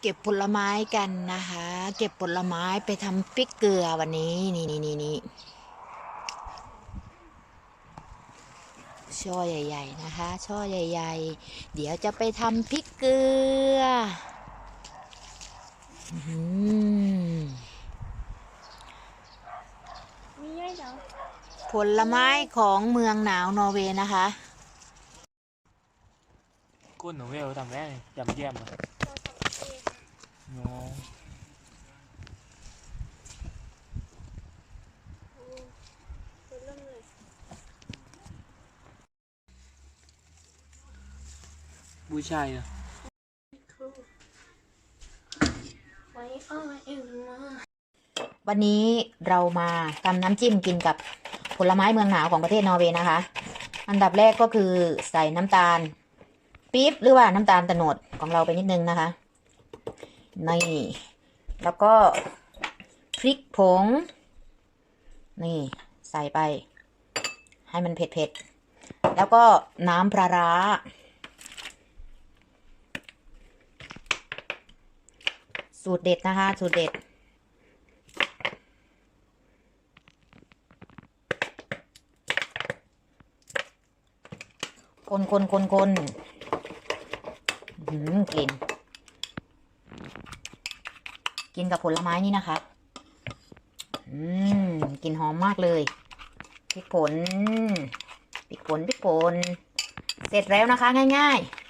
เก็บผลไม้กันนะคะ เก็บผลไม้ไปทำพริกเกลือวันนี้นี่นี่นี่นี่ช่อใหญ่ ๆ นะคะ ช่อใหญ่ ๆ เดี๋ยวจะไปทำพริกเกลือรอผลไม้ของเมืองหนาวนอร์เวย์นะคะกุ้นหนูเวลทำแรกยำเยี่ยมเลย โน้โอ้ตัวเริ่มเลยบูชายเหรอคือไว้เอาไว้เองมาวันนี้เรามาทำน้ำจิ้มกินกับผลไม้เมืองหนาวของประเทศนอร์เวย์นะคะ อันดับแรกก็คือใส่น้ำตาลปี๊บหรือว่าน้ำตาลตะโนดของเราไปนิดนึงนะคะ นี่แล้วก็พริกผง นี่ใส่ไป ให้มันเผ็ดๆ แล้วก็น้ำปลาร้า สูตรเด็ดนะคะ สูตรเด็ด คนคนคนคนหือกลิ่น กินกับผลไม้นี่นะคะ อืมกินหอมมากเลยพริกผลพริกผลพริกผล เสร็จแล้วนะคะ ง่าย ๆ